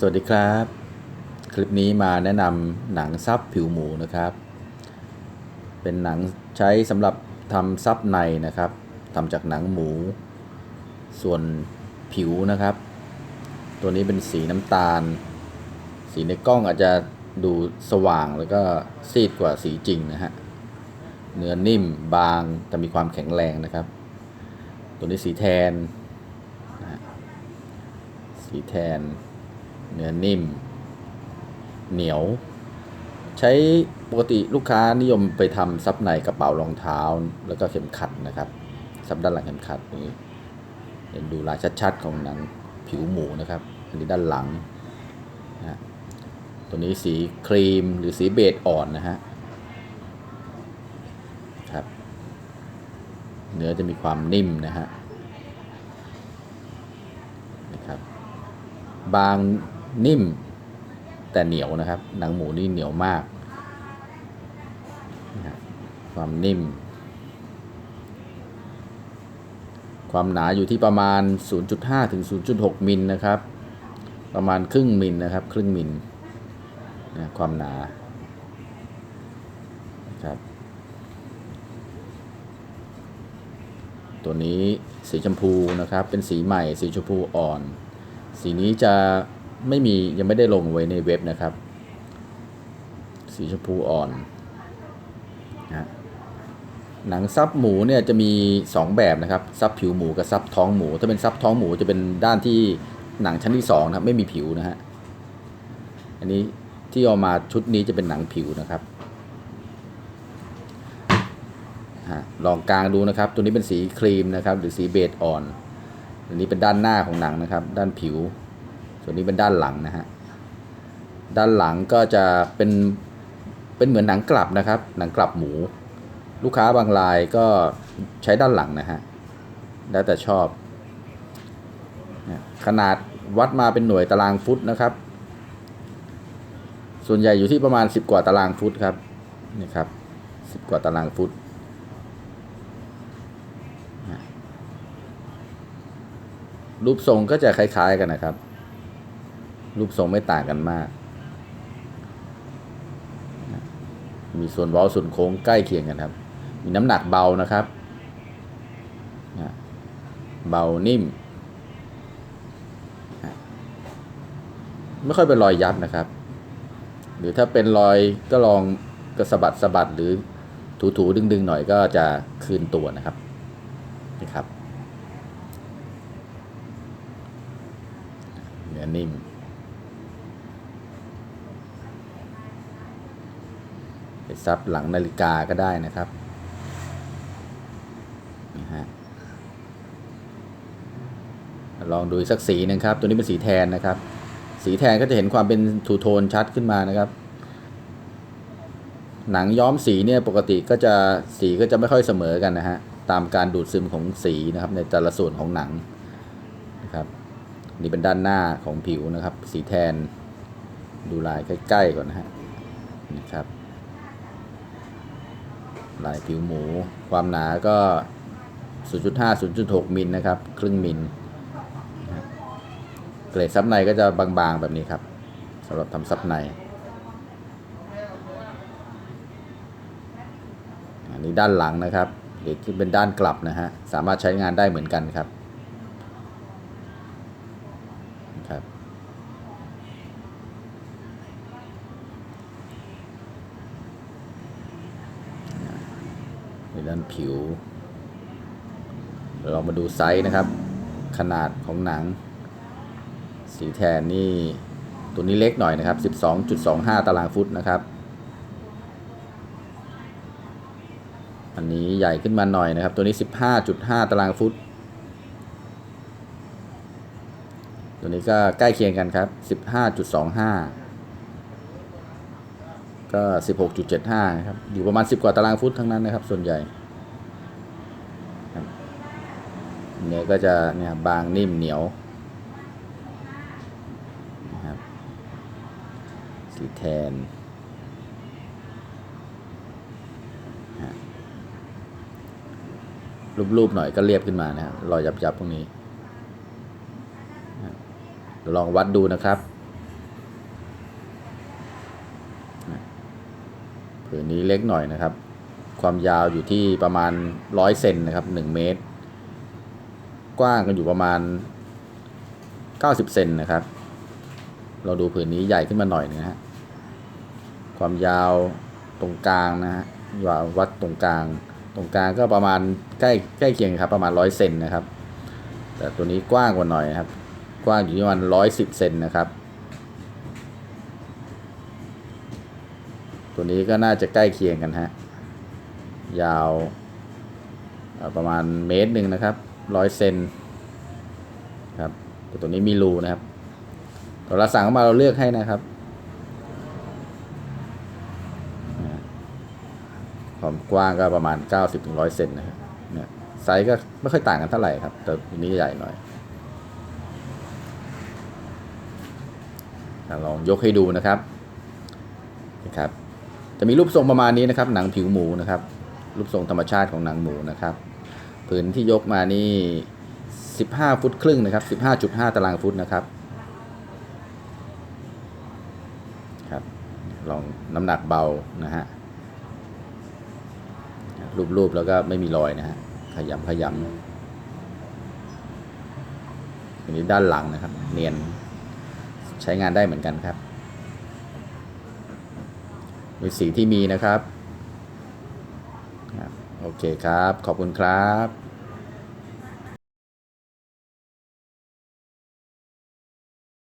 สวัสดีครับ คลิปนี้มาแนะนำหนังซับผิวหมูนะครับ เป็นหนังใช้สำหรับทำซับในนะครับทำจากหนังหมู ส่วนผิวนะครับ ตัวนี้เป็นสีน้ำตาล สีในกล้องอาจจะดูสว่างแล้วก็ซีดกว่าสีจริงนะฮะเนื้อนิ่มบางแต่มีความแข็งแรงนะครับ ตัวนี้สีแทนนะฮะสีแทน เนื้อนิ่ม เหนียว ใช้ปกติลูกค้านิยมไปทำซับในกระเป๋ารองเท้า แล้วก็เข็มขัดนะครับซับด้านหลังเข็มขัดนี่เห็นดูลายชัดๆของหนังผิวหมูนะครับ อันนี้ด้านหลังนะตัวนี้สีครีมหรือสีเบจอ่อนนะฮะครับ เนื้อจะมีความนิ่มนะฮะนะครับ บาง นิ่ม แต่เหนียวนะครับ หนังหมูนี่เหนียวมากนะครับความนิ่ม ความหนาอยู่ที่ประมาณ 0.5 ถึง 0.6 มิลนะครับ ประมาณครึ่งมิลนะครับ ครึ่งมิลนะความหนาครับตัวนี้สีชมพูนะครับ เป็นสีใหม่ สีชมพูอ่อน สีนี้จะ ไม่มียังไม่ได้ลงไว้ในเว็บนะครับ สีชมพูอ่อนนะหนังซับหมูเนี่ยจะมี 2 แบบนะครับซับผิวหมูกับซับท้องหมู ถ้าเป็นซับท้องหมูจะเป็นด้านที่หนังชั้นที่2นะครับไม่มีผิวนะฮะอันนี้ที่เอามาชุดนี้จะเป็นหนังผิวนะครับฮะลองกลางดูนะครับ ตัวนี้เป็นสีครีมนะครับ หรือสีเบจอ่อน อันนี้เป็นด้านหน้าของหนังนะครับ ด้านผิว ส่วนนี้เป็นด้านหลังนะฮะ ด้านหลังก็จะเป็นเป็นเหมือนหนังกลับนะครับ หนังกลับหมู ลูกค้าบางรายก็ใช้ด้านหลังนะฮะ แล้วแต่ชอบ ขนาดวัดมาเป็นหน่วยตารางฟุตนะครับ ส่วนใหญ่อยู่ที่ประมาณ 10 กว่าตารางฟุตครับ นี่ครับ 10 กว่าตารางฟุตรูปทรงก็จะคล้าย ๆ กันนะครับ รูปทรงไม่ต่างกันมาก มีส่วนเว้าส่วนโค้งใกล้เคียงกันครับ มีน้ำหนักเบานะครับ เบานิ่ม ไม่ค่อยเป็นรอยยับนะครับ หรือถ้าเป็นรอยก็ลองกระสบัดสะบัดหรือถูๆดึงๆ หน่อยก็จะคืนตัวนะครับนี่ครับเนื้อนิ่ม ไป ซับหลังนาฬิกาก็ได้นะครับนะฮะลองดูสักสีหนึ่งครับ ตัวนี้เป็นสีแทนนะครับ สีแทนก็จะเห็นความเป็นทูโทนชัดขึ้นมานะครับ หนังย้อมสีเนี่ยปกติก็จะสีก็จะไม่ค่อยเสมอกันนะฮะตามการดูดซึมของสีนะครับ ในแต่ละส่วนของหนังนะครับนี่เป็นด้านหน้าของผิวนะครับ สีแทนดูลายใกล้ๆก่อนนะฮะนะครับ ลายผิวหมู ความหนาก็ 0.5 0.6มิลนะครับ ครึ่งมิลเกรดซับในก็จะบางๆแบบนี้ครับสำหรับทำซับใน อันนี้ด้านหลังนะครับหรือที่เป็นด้านกลับนะฮะ สามารถใช้งานได้เหมือนกันครับ ใน ด้านผิว เรามาดูไซส์นะครับ ขนาดของหนัง สีแทนนี่ตัวนี้เล็กหน่อยนะครับ 12.25 ตารางฟุตนะครับ อันนี้ใหญ่ขึ้นมาหน่อยนะครับ ตัวนี้ 15.5 ตารางฟุต ตัวนี้ก็ใกล้เคียงกันครับ 15.25ก็ 16.75 ครับ อยู่ประมาณ 10 กว่าตารางฟุตทั้งนั้นนะครับ ส่วนใหญ่ เนื้อก็จะเนี่ยบางนิ่มเหนียวนะครับสีแทนรูปรูปหน่อยก็เรียบขึ้นมานะครับรอยยับยับพวกนี้ลองวัดดูนะครับผืนนี้เล็กหน่อยนะครับ ความยาวอยู่ที่ประมาณร้อยเซนนะครับหนึ่งเมตร กว้างก็อยู่ประมาณ 90 เซนนะครับ เราดูผืนนี้ใหญ่ขึ้นมาหน่อยนะฮะ ความยาวตรงกลางนะฮะว่าวัดตรงกลาง ตรงกลางก็ประมาณใกล้ใกล้เคียงครับประมาณร้อยเซนนะครับ แต่ตัวนี้กว้างกว่าหน่อยครับ กว้างอยู่ที่ประมาณร้อยสิบเซนนะครับ ตัวนี้ก็น่าจะใกล้เคียงกันฮะ ยาวประมาณเมตรหนึ่งนะครับ ร้อยเซนครับแต่ตัวนี้มีรูนะครับตัวเราสั่งเข้ามาเราเลือกให้นะครับความกว้างก็ประมาณ 90ถึง100เซนนะครับเนี่ยไซส์ก็ไม่ค่อยต่างกันเท่าไหร่ครับ แต่ตัวนี้ใหญ่หน่อยลองยกให้ดูนะครับนะครับ จะมีรูปทรงประมาณนี้นะครับ หนังผิวหมูนะครับ รูปทรงธรรมชาติของหนังหมูนะครับ ผืนที่ยกมานี่ 15 ฟุตครึ่งนะครับ 15.5 ตารางฟุตนะครับครับ ลองน้ำหนักเบานะฮะรูปๆแล้วก็ไม่มีรอยนะฮะขยำขยำอันนี้ด้านหลังนะครับ เนียนใช้งานได้เหมือนกันครับ มีสีที่มีนะครับครับ โอเคครับ ขอบคุณครับ